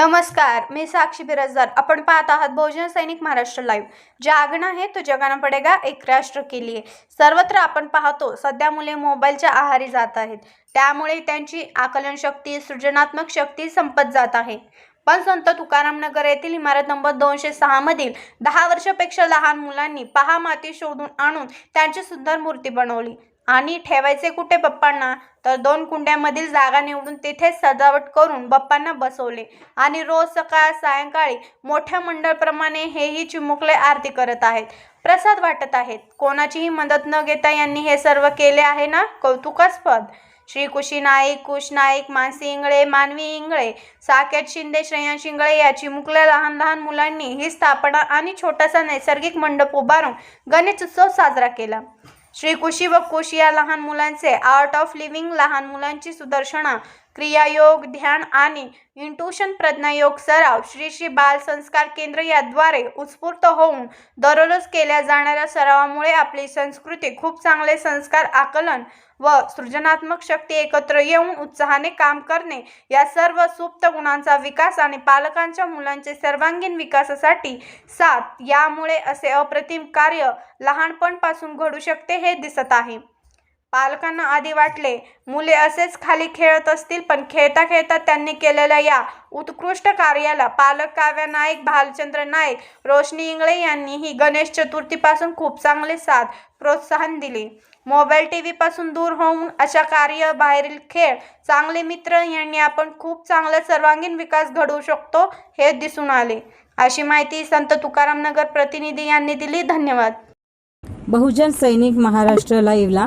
नमस्कार मी साक्षी बिराजदार. आपण पाहत आहात बहुजन सैनिक महाराष्ट्र लाईव्ह जागना आहे तो जगाना पडेगा एक राष्ट्र के लिए सर्वत्र आपण पाहतो सध्या मुले मोबाईलच्या आहारी जात आहेत. त्यामुळे त्यांची आकलन शक्ती सृजनात्मक शक्ती संपत जात आहे. पण संत तुकाराम नगर येथील इमारत नंबर दोनशे सहामधील दहा वर्षापेक्षा लहान मुलांनी पहा माती शोधून आणून त्यांची सुंदर मूर्ती बनवली. आणि ठेवायचे कुठे बाप्पांना? तर दोन कुंड्यामधील जागा निवडून तिथे सजावट करून बाप्पांना बसवले. आणि रोज सकाळ सायंकाळी मोठ्या मंडळप्रमाणे हेही चिमुकले आरती करत आहेत. प्रसाद वाटत आहेत. कोणाचीही मदत न घेता यांनी हे सर्व केले आहे ना? कौतुकास्पद. श्री कुशी नाईक कुश नाईक मानसी इंगळे मानवी इंगळे साकेत शिंदे श्रेयांश इंगळे या चिमुकल्या लहान लहान मुलांनी ही स्थापना आणि छोटासा नैसर्गिक मंडप उभारून गणेश उत्सव साजरा केला. श्रीकृषी व कुश या लहान मुलांचे आर्ट ऑफ लिव्हिंग लहान मुलांची सुदर्शना क्रियायोग ध्यान आणि इंट्युशन प्रज्ञायोग सराव श्री श्री बाल संस्कार केंद्र याद्वारे उत्स्फूर्त होऊन दररोज केल्या जाणाऱ्या सरावामुळे आपली संस्कृती खूप चांगले संस्कार आकलन व सृजनात्मक शक्ती एकत्र येऊन उत्साहाने काम करणे या सर्व सुप्त गुणांचा विकास आणि पालकांच्या मुलांचे सर्वांगीण विकासासाठी साथ यामुळे असे अप्रतिम कार्य लहानपणपासून घडू शकते हे दिसत आहे. पालकांना आधी वाटले मुले असेच खाली खेळत असतील पण खेळता खेळता त्यांनी केलेल्या या उत्कृष्ट कार्याला पालक काव्या नाईक भालचंद्र नाईक रोशनी इंगळे यांनी ही गणेश चतुर्थीपासून खूप चांगले साथ प्रोत्साहन दिले. मोबाईल टी व्हीपासून दूर होऊन अशा कार्य बाहेरील खेळ चांगले मित्र यांनी आपण खूप चांगला सर्वांगीण विकास घडवू शकतो हे दिसून आले. अशी माहिती संत तुकाराम नगर प्रतिनिधी यांनी दिली. धन्यवाद. बहुजन सैनिक महाराष्ट्र लाईव्हला